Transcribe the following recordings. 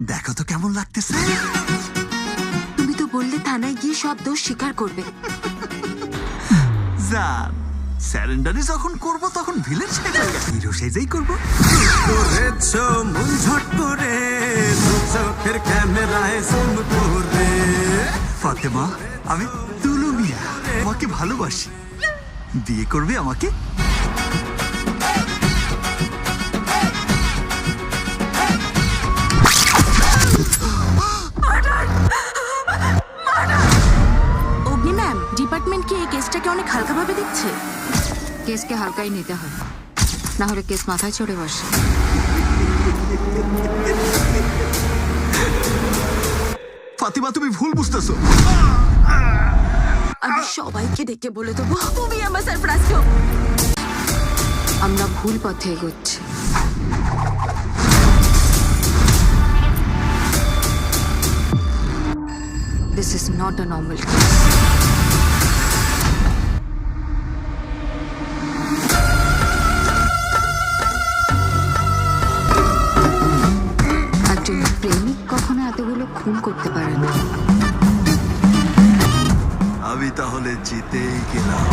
দেখো তো কেমন লাগতেছে। তুমি তো বললে থানায় গিয়ে সব দোষ স্বীকার করবে। জান স্যারেন্ডারি যখন করব তখন ভিলেন হিরো সেজেই করব। করেছ মন ঝট করে চোখের ক্যামেরায় জুম করে। ফাতেমা আমি তুলু মিয়া তোমাকে ভালোবাসি। বিয়ে করবে আমাকে? এই কেসটাকে অনেক হালকাভাবে দেখছে। কেসকে হালকাই নিতে হয়। না হলে কেস মাথায় চড়ে বসে। ফাতিমা তুমি ভুল বুঝতেছো। আমি সবাইকে ডেকে বলে দেবো তুমি আমার সারপ্রাইজ আমরা ভুল পথে এগোচ্ছি। This is not a normal case এতগুলো খুন করতে পারে না। আমি তাহলে জিতেই গেলাম।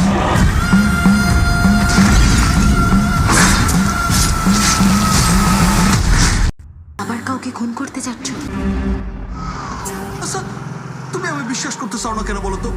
আবার কাউকে খুন করতে যাচ্ছ? আচ্ছা তুমি আমি বিশ্বাস করতে চাও না কেন বলো তো?